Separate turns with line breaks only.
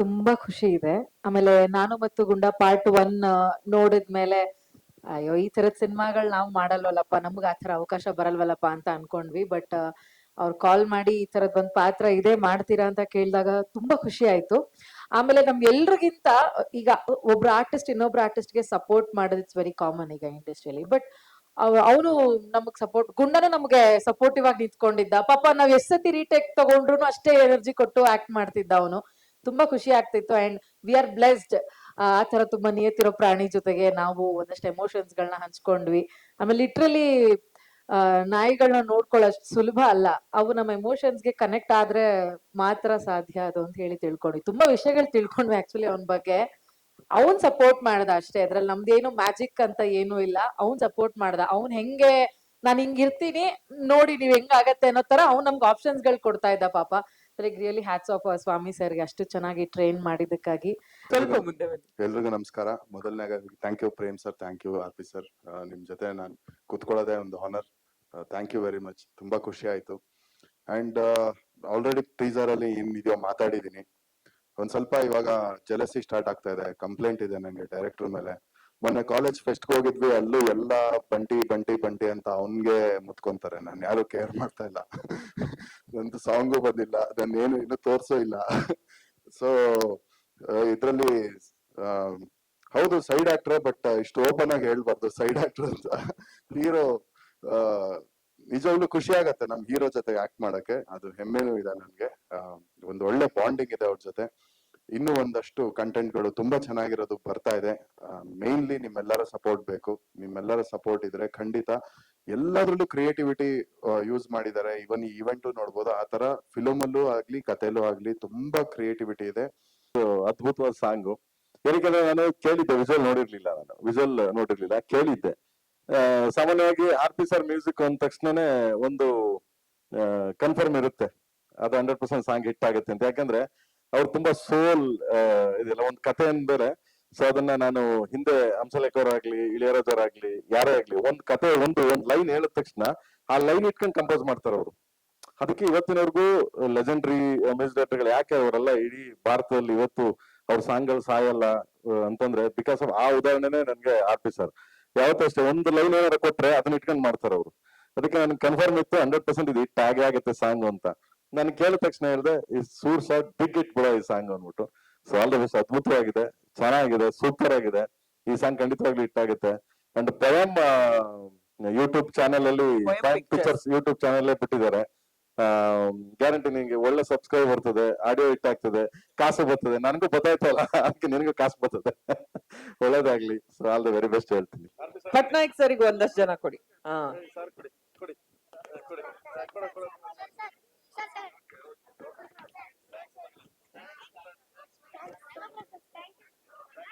ತುಂಬಾ ಖುಷಿ ಇದೆ. ಆಮೇಲೆ ನಾನು ಮತ್ತು ಗುಂಡ ಪಾರ್ಟ್ ಒನ್ ನೋಡಿದ್ಮೇಲೆ ಅಯ್ಯೋ, ಈ ತರದ ಸಿನಿಮಾಗಳು ನಾವು ಮಾಡಲ್ವಲ್ಲಪ್ಪ, ನಮ್ಗೆ ಆ ತರ ಅವಕಾಶ ಬರಲ್ವಲ್ಲಪ್ಪ ಅಂತ ಅನ್ಕೊಂಡ್ವಿ. ಬಟ್ ಅವ್ರು ಕಾಲ್ ಮಾಡಿ ಈ ತರದ್ ಒಂದ್ ಪಾತ್ರ ಇದೆ ಮಾಡ್ತೀರಾ ಅಂತ ಕೇಳಿದಾಗ ತುಂಬಾ ಖುಷಿ ಆಯ್ತು. ಆಮೇಲೆ ನಮ್ ಎಲ್ರಿಗಿಂತ, ಈಗ ಒಬ್ರು ಆರ್ಟಿಸ್ಟ್ ಇನ್ನೊಬ್ರು ಆರ್ಟಿಸ್ಟ್ಗೆ ಸಪೋರ್ಟ್ ಮಾಡೋದು ಇಟ್ಸ್ ವೆರಿ ಕಾಮನ್ ಈಗ ಇಂಡಸ್ಟ್ರಿಯಲ್ಲಿ ಬಟ್ ಅವನು ನಮಗ್ ಸಪೋರ್ಟ್ ಗುಂಡನು ನಮ್ಗೆ ಸಪೋರ್ಟಿವ್ ಆಗಿ ನಿಂತ್ಕೊಂಡಿದ್ದ. ಪಾಪ ನಾವ್ ಎಷ್ಟ್ ಸತಿ ರೀಟೇಕ್ ತಗೊಂಡ್ರು ಅಷ್ಟೇ ಎನರ್ಜಿ ಕೊಟ್ಟು ಆಕ್ಟ್ ಮಾಡ್ತಿದ್ದ ಅವನು. ತುಂಬಾ ಖುಷಿ ಆಗ್ತಿತ್ತು ಅಂಡ್ ವಿ ಆರ್ ಬ್ಲೆಸ್ಡ್ ಆ ತರ ತುಂಬಾ ನಿಯತಿರೋ ಪ್ರಾಣಿ ಜೊತೆಗೆ ನಾವು ಒಂದಷ್ಟು ಎಮೋಷನ್ಸ್ ಗಳನ್ನ ಹಂಚ್ಕೊಂಡ್ವಿ. ಆಮೇಲೆ ಲಿಟ್ರಲಿ ನಾಯಿಗಳನ್ನ ನೋಡ್ಕೊಳ್ಳೋಷ್ಟು ಸುಲಭ ಅಲ್ಲ. ಅವು ನಮ್ಮ ಎಮೋಷನ್ಸ್ಗೆ ಕನೆಕ್ಟ್ ಆದ್ರೆ ಮಾತ್ರ ಸಾಧ್ಯ ಅದು ಅಂತ ಹೇಳಿ ತಿಳ್ಕೊಂಡ್ವಿ. ತುಂಬಾ ವಿಷಯಗಳು ತಿಳ್ಕೊಂಡ್ವಿ ಆಕ್ಚುಲಿ ಅವನ ಬಗ್ಗೆ. ಅವನ್ ಸಪೋರ್ಟ್ ಮಾಡ್ದ ಅಷ್ಟೇ. ಅದ್ರಲ್ಲಿ ನಮ್ದೇನು ಮ್ಯಾಜಿಕ್ ಅಂತ ಏನೂ ಇಲ್ಲ. ಅವನ್ ಸಪೋರ್ಟ್ ಮಾಡ್ದ. ಅವ್ನ್ ಹೆಂಗೆ ನಾನ್ ಹಿಂಗ್ ಇರ್ತೀನಿ ನೋಡಿ ನೀವ್ ಹೆಂಗ್ ಆಗತ್ತೆ ಅನ್ನೋ ತರ ಅವ್ನ್ ನಮ್ಗೆ ಆಪ್ಷನ್ಸ್ಗಳು ಕೊಡ್ತಾ ಇದ್ದ ಪಾಪ. ರಿಯಲಿ ಹ್ಯಾಟ್ಸ್ ಆಫ್ ಸ್ವಾಮಿ ಸರ್ಗೆ ಅಷ್ಟು ಚೆನ್ನಾಗಿ ಟ್ರೈನ್ ಮಾಡಿದ್ದಕ್ಕಾಗಿ.
ಸ್ವಲ್ಪ ಮುಂದೆ ಬನ್ನಿ.
ಎಲ್ರಿಗೂ ನಮಸ್ಕಾರ. ಮೊದಲನೇದಾಗಿ thank you Prem sir thank you RP sir ನಿಮ್ ಜೊತೆ ನಾನು ಕುತ್ಕೊಳ್ಳೋದೇ ಒಂದು honour thank you very much ತುಂಬಾ ಖುಷಿ ಆಯ್ತು. ಅಂಡ್ ಆಲ್ರೆಡಿ ಟೀಸರ್ ಅಲ್ಲಿ ಏನ್ ಇದೆಯೋ ಮಾತಾಡಿದೀನಿ ಒಂದ್ ಸ್ವಲ್ಪ ಇವಾಗ ಜಲಸಿ ಸ್ಟಾರ್ಟ್ ಆಗ್ತಾ ಇದೆ ಕಂಪ್ಲೇಂಟ್ ಇದೆ ನಂಗೆ ಡೈರೆಕ್ಟರ್ ಮೇಲೆ. ಮೊನ್ನೆ ಕಾಲೇಜ್ ಫೆಸ್ಟ್ ಹೋಗಿದ್ವಿ, ಅಲ್ಲೂ ಎಲ್ಲ ಬಂಟಿ ಬಂಟಿ ಬಂಟಿ ಅಂತ ಅವನ್ಗೆ ಮುತ್ಕೊಂತಾರೆ ನಾನು, ಯಾರು ಕೇರ್ ಮಾಡ್ತಾ ಇಲ್ಲ. ಒಂದು ಸಾಂಗು ಬಂದಿಲ್ಲ ಅದನ್ನ ಏನು ಇನ್ನು ತೋರ್ಸೋ ಇಲ್ಲ. ಸೊ ಇದ್ರಲ್ಲಿ ಹೌದು ಸೈಡ್ ಆಕ್ಟರ್ ಬಟ್ ಇಷ್ಟು ಓಪನ್ ಆಗಿ ಹೇಳ್ಬಾರ್ದು ಸೈಡ್ ಆಕ್ಟರ್ ಅಂತ. ಹೀರೋ ನಿಜವಾಗ್ಲೂ ಖುಷಿ ಆಗತ್ತೆ ನಮ್ ಹೀರೋ ಜೊತೆ ಆಕ್ಟ್ ಮಾಡಕ್ಕೆ, ಅದು ಹೆಮ್ಮೆನೂ ಇದೆ ನನ್ಗೆ. ಒಂದು ಒಳ್ಳೆ ಬಾಂಡಿಂಗ್ ಇದೆ ಅವ್ರ ಜೊತೆ. ಇನ್ನೂ ಒಂದಷ್ಟು ಕಂಟೆಂಟ್ಗಳು ತುಂಬಾ ಚೆನ್ನಾಗಿರೋದು ಬರ್ತಾ ಇದೆ. ಮೇನ್ಲಿ ನಿಮ್ಮೆಲ್ಲರ ಸಪೋರ್ಟ್ ಬೇಕು. ನಿಮ್ಮೆಲ್ಲರ ಸಪೋರ್ಟ್ ಇದ್ರೆ ಖಂಡಿತ ಎಲ್ಲದ್ರಲ್ಲೂ ಕ್ರಿಯೇಟಿವಿಟಿ ಯೂಸ್ ಮಾಡಿದ್ದಾರೆ. ಇವನ್ ಈ ಇವೆಂಟ್ ನೋಡ್ಬೋದು, ಆ ತರ ಫಿಲಮ್ ಅಲ್ಲೂ ಆಗ್ಲಿ ಕಥೆಲೂ ಆಗ್ಲಿ ತುಂಬಾ ಕ್ರಿಯೇಟಿವಿಟಿ ಇದೆ.
ಅದ್ಭುತವಾದ ಸಾಂಗು ಏನಕ್ಕೆ ನಾನು ಕೇಳಿದ್ದೆ ವಿಜುವಲ್ ನೋಡಿರ್ಲಿಲ್ಲ ನಾನು. ವಿಜುವಲ್ ನೋಡಿರ್ಲಿಲ್ಲ, ಕೇಳಿದ್ದೆ. ಸಾಮಾನ್ಯವಾಗಿ ಆರ್ ಪಿ ಸರ್ ಮ್ಯೂಸಿಕ್ ಅಂದ ತಕ್ಷಣನೇ ಒಂದು ಕನ್ಫರ್ಮ್ ಇರುತ್ತೆ. ಅದು ಹಂಡ್ರೆಡ್ ಪರ್ಸೆಂಟ್ ಸಾಂಗ್ ಹಿಟ್ ಆಗುತ್ತೆ ಅಂತ. ಯಾಕಂದ್ರೆ ಅವ್ರು ತುಂಬಾ ಸೋಲ್ ಇದೆಲ್ಲ ಒಂದು ಕಥೆ ಅಂದ್ರೆ ಸೊ ಅದನ್ನ ನಾನು ಹಿಂದೆ ಹಂಸಲೇಖವರಾಗ್ಲಿ ಇಳಿಯರಾಜವರಾಗ್ಲಿ ಯಾರೇ ಆಗ್ಲಿ ಒಂದ್ ಕತೆ, ಒಂದು, ಒಂದ್ ಲೈನ್ ಹೇಳಿದ ತಕ್ಷಣ ಆ ಲೈನ್ ಇಟ್ಕೊಂಡು ಕಂಪೋಸ್ ಮಾಡ್ತಾರೆ ಅವರು. ಅದಕ್ಕೆ ಇವತ್ತಿನವರೆಗೂ ಲೆಜೆಂಡ್ರಿ ಮ್ಯೂಸಿಕ್ ಡೈರೆಕ್ಟರ್ಗಳು ಯಾಕೆ ಅವರೆಲ್ಲ ಇಡೀ ಭಾರತದಲ್ಲಿ ಇವತ್ತು ಅವ್ರ ಸಾಂಗ್ಗಳು ಸಾಯಲ್ಲ ಅಂತಂದ್ರೆ ಬಿಕಾಸ್ ಆಫ್ ಆ ಉದಾಹರಣೆನೆ ನನ್ಗೆ ಆಫೀಸರ್ ಪಿ ಸರ್ ಯಾವತ್ತೂ ಅಷ್ಟೇ ಒಂದು ಲೈನ್ ಏನಾರ ಕೊಟ್ರೆ ಅದನ್ನ ಇಟ್ಕೊಂಡು ಮಾಡ್ತಾರೆ ಅವರು. ಅದಕ್ಕೆ ನನ್ಗೆ ಕನ್ಫರ್ಮ್ ಇತ್ತು ಹಂಡ್ರೆಡ್ ಪರ್ಸೆಂಟ್ ಇದು ಇಟ್ ಆಗೇ ಆಗುತ್ತೆ ಸಾಂಗ್ ಅಂತ. ನಾನು ಕೇಳಿದ ತಕ್ಷಣ ಹೇಳಿದೆ ಈ ಸೂರ್ ಸಾಟ್ ಬಿಗ್ ಇಟ್ ಬಿಡೋ ಈ ಸಾಂಗ್ ಅಂದ್ಬಿಟ್ಟು. ಸೊ ಆಲ್ ದ ಬೆಸ್ಟ್ ಅದ್ಭುತವಾಗಿದೆ ಚೆನ್ನಾಗಿದೆ ಸೂಪರ್ ಆಗಿದೆ ಈ ಸಾಂಗ್ ಖಂಡಿತವಾಗ್ಲೂ ಹಿಟ್ ಆಗುತ್ತೆ. ಅಂಡ್ ಪಯಂ ಯೂಟ್ಯೂಬ್ ಚಾನೆಲ್ ಅಲ್ಲಿ ಪಿಕ್ಚರ್ಸ್ ಯೂಟ್ಯೂಬ್ ಚಾನೆಲ್ ಬಿಟ್ಟಿದ್ದಾರೆ. ಗ್ಯಾರಂಟಿ ನಿಮಗೆ ಒಳ್ಳೆ ಸಬ್ಸ್ಕ್ರೈಬ್ ಬರ್ತದೆ ಆಡಿಯೋ ಹಿಟ್ ಆಗ್ತದೆ ಕಾಸು ಬರ್ತದೆ. ನನಗೂ ಗೊತ್ತಾಯ್ತಲ್ಲ ಅದಕ್ಕೆ ನಿನಗೂ ಕಾಸು ಬರ್ತದೆ. ಒಳ್ಳೇದಾಗ್ಲಿ. So all the very best ಹೇಳ್ತೀನಿ.
ಪಟ್ನಾಯಕ್ ಸರಿಗೂ ಒಂದಷ್ಟು ಜನ ಕೊಡಿ. ಹಾ.